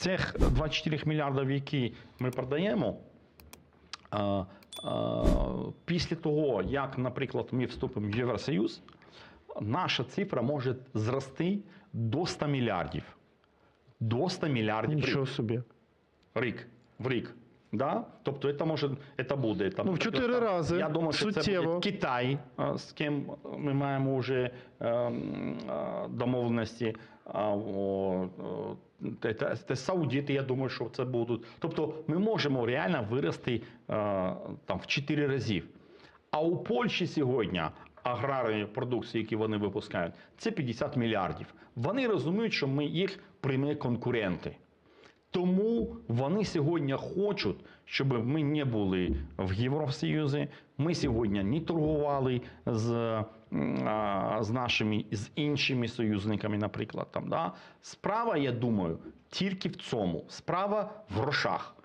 Цих 24 мільярдів, які ми продаємо, е, е, після того, як, наприклад, ми вступимо в Євросоюз, наша цифра може зрости до 100 мільярдів. До 100 мільярдів Нічого рік. собі. рік. В рік. Да? Тобто це може це буде там. Ну, в чотири рази. Я думаю, що це буде Китай, з ким ми маємо вже е, а, домовленості. Те, Саудіти, я думаю, що це будуть. Тобто ми можемо реально вирости е, там в 4 рази. А у Польщі сьогодні аграрної продукції, які вони випускають, це 50 мільярдів. Вони розуміють, що ми їх прямі конкуренти. Тому вони сьогодні хочуть, щоб ми не були в Євросоюзі. Ми сьогодні не торгували з, з нашими з іншими союзниками, наприклад. Там, да? Справа, я думаю, тільки в цьому. Справа в грошах.